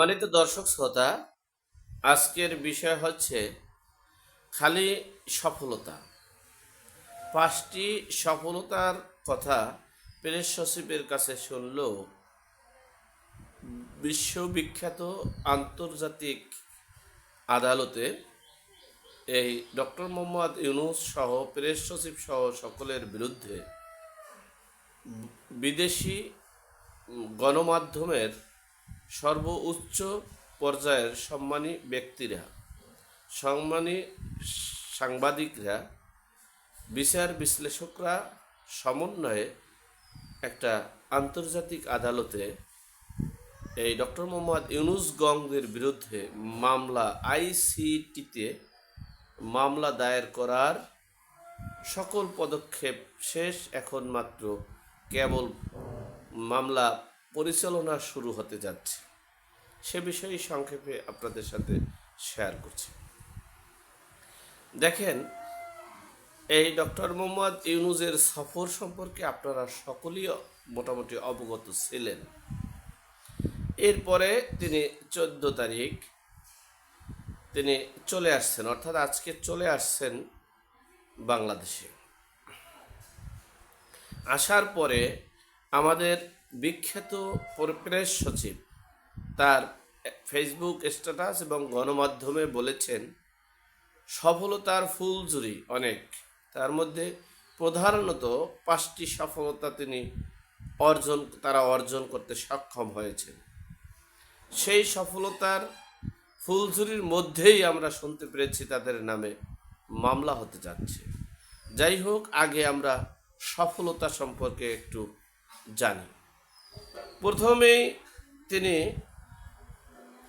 সম্মানিত দর্শক শ্রোতা, আজকের বিষয় হচ্ছে খালি সফলতা। পাঁচটি সফলতার কথা প্রেস সচিবের কাছে শুনল। বিশ্ববিখ্যাত আন্তর্জাতিক আদালতে এই ডক্টর মোহাম্মদ ইউনুস সহ প্রেস সচিব সহ সকলের বিরুদ্ধে বিদেশি গণমাধ্যমের সর্বোচ্চ পর্যায়ের সম্মানী ব্যক্তিরা, সম্মানী সাংবাদিকরা, বিচার বিশ্লেষকরা সমন্বয়ে একটা আন্তর্জাতিক আদালতে এই ডক্টর মোহাম্মদ ইউনুস গঙ্গের বিরুদ্ধে মামলা, আইসিটিতে মামলা দায়ের করার সকল পদক্ষেপ শেষ এখন মাত্র কেবল মামলা পরিচালনা শুরু হতে যাচ্ছে। সে বিষয়ে সংক্ষেপে আপনাদের সাথে শেয়ার করছি। দেখেন, এই ডক্টর মোহাম্মদ ইউনুজের সফর সম্পর্কে আপনারা সকলেই মোটামুটি অবগত ছিলেন। এরপরে তিনি চোদ্দ তারিখ তিনি চলে আসছেন, অর্থাৎ আজকে চলে আসছেন বাংলাদেশে। আসার পরে আমাদের বিখ্যাত প্রেস সচিব, তার ফেসবুক স্ট্যাটাস এবং গণমাধ্যমে বলেছেন, সফলতার ফুলঝুরি অনেক। তার মধ্যে প্রধানত পাঁচটি সফলতা তিনি অর্জন, তারা অর্জন করতে সক্ষম হয়েছেন। সেই সফলতার ফুলঝুরির মধ্যেই আমরা শুনতে পেরেছি তাদের নামে মামলা হতে যাচ্ছে। যাই হোক, আগে আমরা সফলতা সম্পর্কে একটু জানি। প্রথমেই তিনি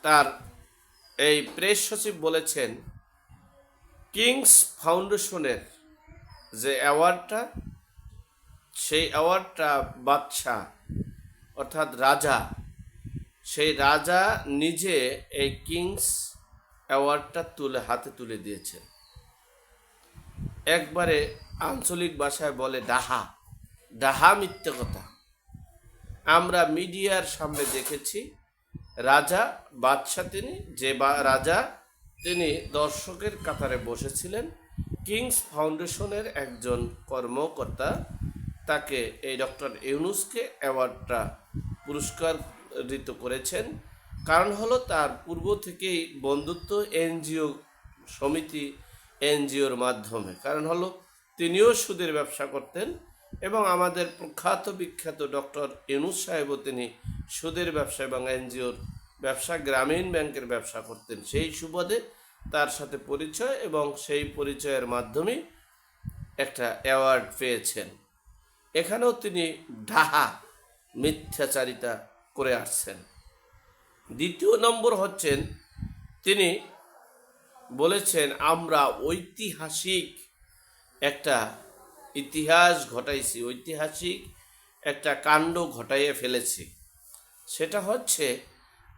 তার এই প্রেস সচিব বলেছেন, কিংস ফাউন্ডেশনের যে অ্যাওয়ার্ডটা, সেই অ্যাওয়ার্ডটা বাদশাহ, অর্থাৎ রাজা, সেই রাজা নিজে এই কিংস অ্যাওয়ার্ডটা তুলে হাতে তুলে দিয়েছেন একবারে আঞ্চলিক ভাষায় বলে ডাহা ডাহা মিথ্যে কথা। আমরা মিডিয়ার সামনে দেখেছি, রাজা বাদশাহ তিনি, যে বা, রাজা তিনি দর্শকের কাতারে বসেছিলেন, কিংস ফাউন্ডেশনের একজন কর্মকর্তা, তাকে এই ডক্টর ইউনুসকে অ্যাওয়ার্ডটা পুরস্কার পুরস্কারিত করেছেন। কারণ হলো তার পূর্ব থেকেই বন্ধুত্ব এনজিও সমিতি, এনজিওর মাধ্যমে। কারণ হলো তিনিও সুদের ব্যবসা করতেন এবং আমাদের প্রখ্যাত বিখ্যাত ডক্টর ইউনুস সাহেবও তিনি সুদের ব্যবসা এবং এনজিওর ব্যবসা, গ্রামীণ ব্যাংকের ব্যবসা করতেন। সেই সুবাদে তার সাথে পরিচয় এবং সেই পরিচয়ের মাধ্যমে একটা অ্যাওয়ার্ড পেয়েছেন। এখানেও তিনি ডাহা মিথ্যাচারিতা করে আসছেন। দ্বিতীয় নম্বর হচ্ছেন, তিনি বলেছেন, আমরা ঐতিহাসিক একটা ইতিহাস ঘটাইছি, ঐতিহাসিক একটা কাণ্ড ঘটাইয়ে ফেলেছি। সেটা হচ্ছে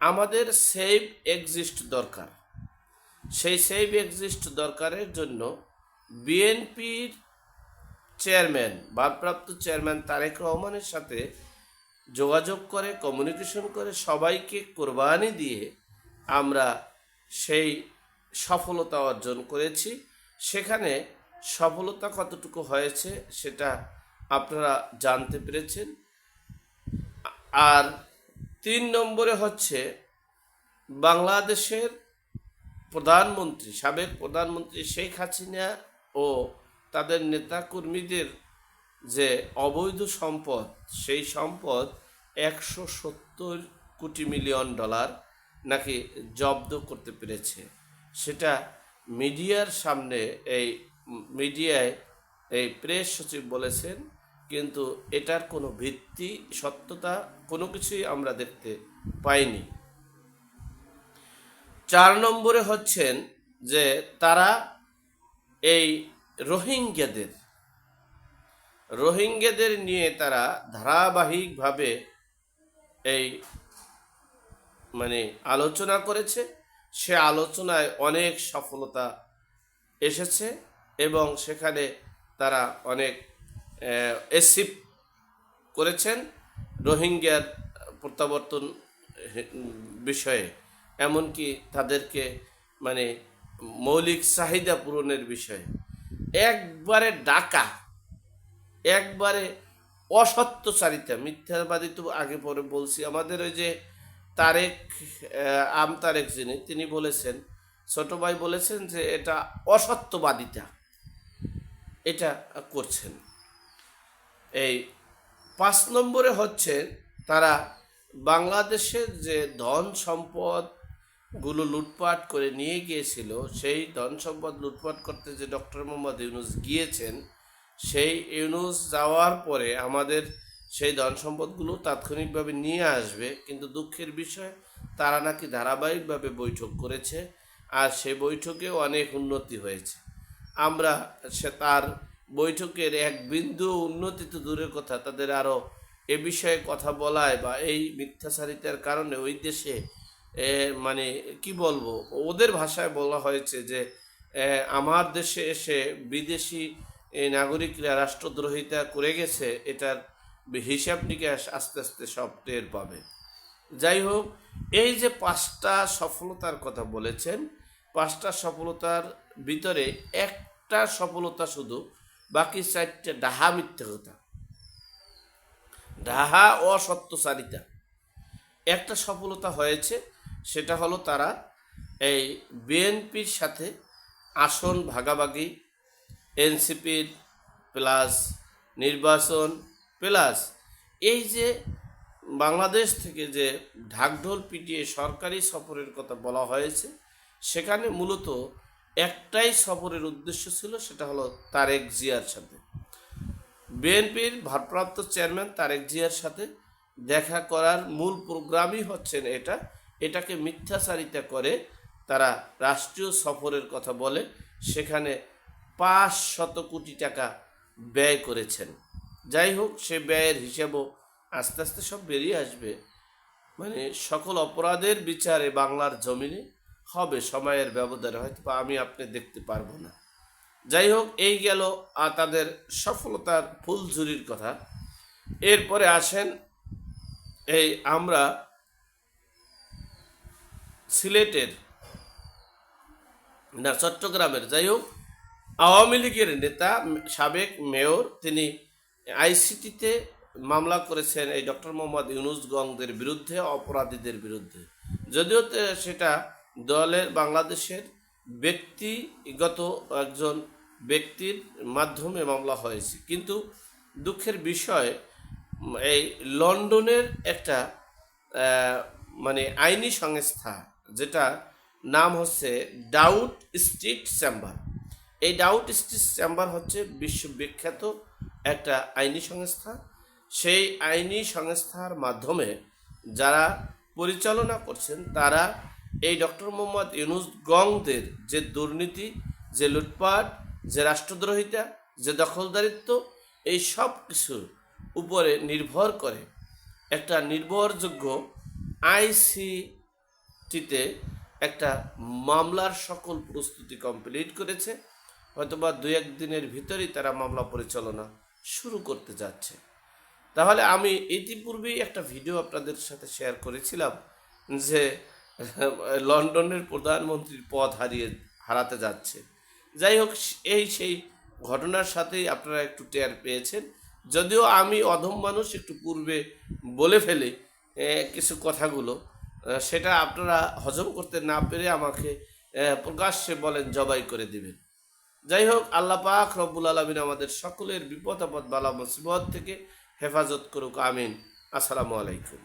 আমাদের সেভ এক্সিস্ট দরকার। সেই সেভ এক্সিস্ট দরকারের জন্য বিএনপির চেয়ারম্যান ভারপ্রাপ্ত চেয়ারম্যান তারেক রহমানের সাথে যোগাযোগ করে কমিউনিকেশন করে, সবাইকে কোরবানি দিয়ে আমরা সেই সফলতা অর্জন করেছি। সেখানে সফলতা কতটুকু হয়েছে সেটা আপনারা জানতে পেরেছেন। আর তিন নম্বরে হচ্ছে বাংলাদেশের প্রধানমন্ত্রী, সাবেক প্রধানমন্ত্রী শেখ হাসিনা ও তাদের নেতাকর্মীদের যে অবৈধ সম্পদ, সেই সম্পদ একশো সত্তর কোটি মিলিয়ন ডলার নাকি জব্দ করতে পেরেছে। সেটা মিডিয়ার সামনে এই মিডিয়ায় এই প্রেস সচিব বলেছেন, কিন্তু এটার কোনো ভিত্তি, সত্যতা কোনো কিছুই আমরা দেখতে পাইনি। চার নম্বরে হচ্ছেন যে তারা এই রোহিঙ্গাদের রোহিঙ্গাদের নিয়ে তারা ধারাবাহিকভাবে এই মানে আলোচনা করেছে। সে আলোচনায় অনেক সফলতা এসেছে। এবং সেখানে তারা অনেক এসিপ করেছেন রোহিঙ্গার প্রত্যাবর্তন বিষয়ে। এমনকি তাদেরকে মানে মৌলিক চাহিদা পূরণের বিষয়ে। একবারে ডাকা, একবারে অসত্যচারিতা মিথ্যাবাদী তো আগে পরে বলছি। আমাদের ওই যে তারেক আম তারেক যিনি, তিনি বলেছেন, ছোট ভাই বলেছেন যে এটা অসত্যবাদিতা। এটা করছেন। এই পাঁচ নম্বরে হচ্ছে তারা বাংলাদেশের যে ধন সম্পদগুলো লুটপাট করে নিয়ে গিয়েছিল, সেই ধন সম্পদ লুটপাট করতে যে ডক্টর মোহাম্মদ ইউনুস গিয়েছেন, সেই ইউনুস যাওয়ার পরে আমাদের সেই ধন সম্পদগুলো তাৎক্ষণিকভাবে নিয়ে আসবে, কিন্তু দুঃখের বিষয়, তারা নাকি ধারাবাহিকভাবে বৈঠক করেছে, আর সেই বৈঠকে অনেক উন্নতি হয়েছে। আমরা সে তার বৈঠকের এক বিন্দু উন্নতি তো দূরের কথা, তাদের আরও এ বিষয়ে কথা বলায় বা এই মিথ্যাচারিতার কারণে ওই দেশে মানে কি বলব, ওদের ভাষায় বলা হয়েছে যে আমার দেশে এসে বিদেশি নাগরিকরা রাষ্ট্রদ্রোহিতা করে গেছে, এটার হিসাব নিকাশ আস্তে আস্তে সব টের পাবে। যাই হোক, এই যে পাঁচটা সফলতার কথা বলেছেন, পাঁচটা সফলতার ভিতরে একটা সফলতা শুধু, বাকি চারটে ডাহা মিথ্যে কথা। ডাহা অসত্যচারিতা একটা সফলতা হয়েছে, সেটা হলো তারা এই বিএনপির সাথে আসন ভাগাভাগি এনসিপির প্লাস নির্বাচন প্লাস এই যে বাংলাদেশ থেকে যে ঢাকঢোল পিটিয়ে সরকারি সফরের কথা বলা হয়েছে, সেখানে মূলত একটাই সফরের উদ্দেশ্য ছিল, সেটা হলো তারেক জিয়ার সাথে। বিএনপির ভারপ্রাপ্ত চেয়ারম্যান তারেক জিয়ার সাথে দেখা করার মূল প্রোগ্রামই হচ্ছেন এটা। এটাকে মিথ্যাচারিতা করে তারা রাষ্ট্রীয় সফরের কথা বলে, সেখানে পাঁচ শত কোটি টাকা ব্যয় করেছেন। যাই হোক, সে ব্যয়ের হিসাবও আস্তে আস্তে সব বেরিয়ে আসবে। মানে সকল অপরাধের বিচারে বাংলার জমিনে হবে সময়ের ব্যবধানে, হয়তো বা আমি আপনি দেখতে পারব না। যাই হোক, এই গেল, আর তাদের সফলতার ফুলঝুরির কথা। এরপরে আসেন এই আমরা সিলেটের না, চট্টগ্রামের। যাই হোক, আওয়ামী লীগের নেতা, সাবেক মেয়র, তিনি আইসিটিতে মামলা করেছেন এই ডক্টর মোহাম্মদ ইউনুস গংদের বিরুদ্ধে, অপরাধীদের বিরুদ্ধে। যদিও সেটা দলের বাংলাদেশের ব্যক্তিগত একজন ব্যক্তির মাধ্যমে মামলা হয়েছে। কিন্তু দুঃখের বিষয়, এই লন্ডনের একটা মানে আইনি সংস্থা যেটা নাম হচ্ছে ডাউট স্ট্রিট চেম্বার। এই ডাউট স্ট্রিট চেম্বার হচ্ছে বিশ্ববিখ্যাত একটা আইনি সংস্থা। সেই আইনি সংস্থার মাধ্যমে যারা পরিচালনা করছেন, তারা এই ডক্টর মোহাম্মদ ইউনুস গংদের যে দুর্নীতি, যে লুটপাট, যে রাষ্ট্রদ্রোহিতা, যে দখলদারিত্ব, এই সব কিছুর উপরে নির্ভর করে একটা নির্ভরযোগ্য আইসিটিতে একটা মামলার সকল প্রস্তুতি কমপ্লিট করেছে। হয়তোবা দু এক দিনের ভিতরেই তারা মামলা পরিচালনা শুরু করতে যাচ্ছে। তাহলে আমি ইতিপূর্বেই একটা ভিডিও আপনাদের সাথে শেয়ার করেছিলাম যে লন্ডনের প্রধানমন্ত্রীর পদ হারিয়ে হারাতে যাচ্ছে। যাই হোক, এই সেই ঘটনার সাথেই আপনারা একটু টের পেয়েছেন। যদিও আমি অধম মানুষ, একটু পূর্বে বলে ফেলে কিছু কথাগুলো সেটা আপনারা হজম করতে না পেরে আমাকে প্রকাশ্যে বলেন, জবাই করে দিবেন। যাই হোক, আল্লাহ পাক রব্বুল আলমিন আমাদের সকলের বিপদ আপদ বালা মুসিবত থেকে হেফাজত করুক, আমিন। আসসালামু আলাইকুম।